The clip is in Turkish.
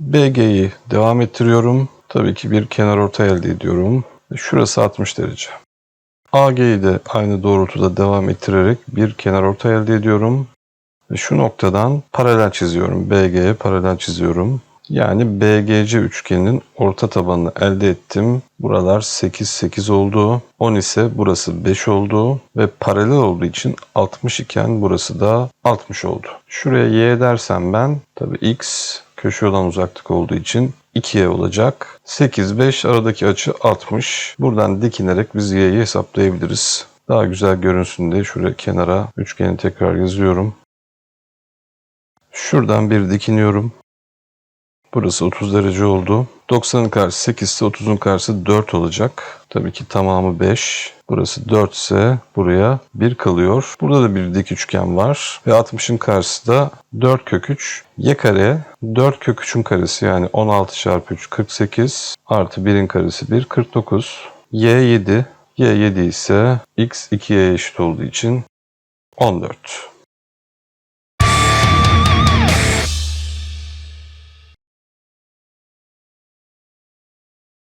BG'yi devam ettiriyorum. Tabii ki bir kenar orta elde ediyorum. Şurası 60 derece. AG'yi de aynı doğrultuda devam ettirerek bir kenar orta elde ediyorum. Ve şu noktadan paralel çiziyorum. BG'ye paralel çiziyorum. Yani BGC üçgeninin orta tabanını elde ettim. Buralar 8 8 oldu. 10 ise burası 5 oldu ve paralel olduğu için 60 iken burası da 60 oldu. Şuraya y dersem ben tabi x köşe olan uzaklık olduğu için 2y olacak. 8 5 aradaki açı 60. Buradan dikinerek biz y'yi hesaplayabiliriz. Daha güzel görünsün diye şuraya kenara üçgeni tekrar yazıyorum. Şuradan bir dikiniyorum. Burası 30 derece oldu. 90'ın karşısı 8 ise 30'un karşısı 4 olacak. Tabii ki tamamı 5. Burası 4 ise buraya 1 kalıyor. Burada da bir dik üçgen var. Ve 60'ın karşısı da 4 kök 3. Y kare 4 kök 3'ün karesi yani 16 çarpı 3 48 artı 1'in karesi 1 49. Y 7. Y 7 ise x 2'ye eşit olduğu için 14.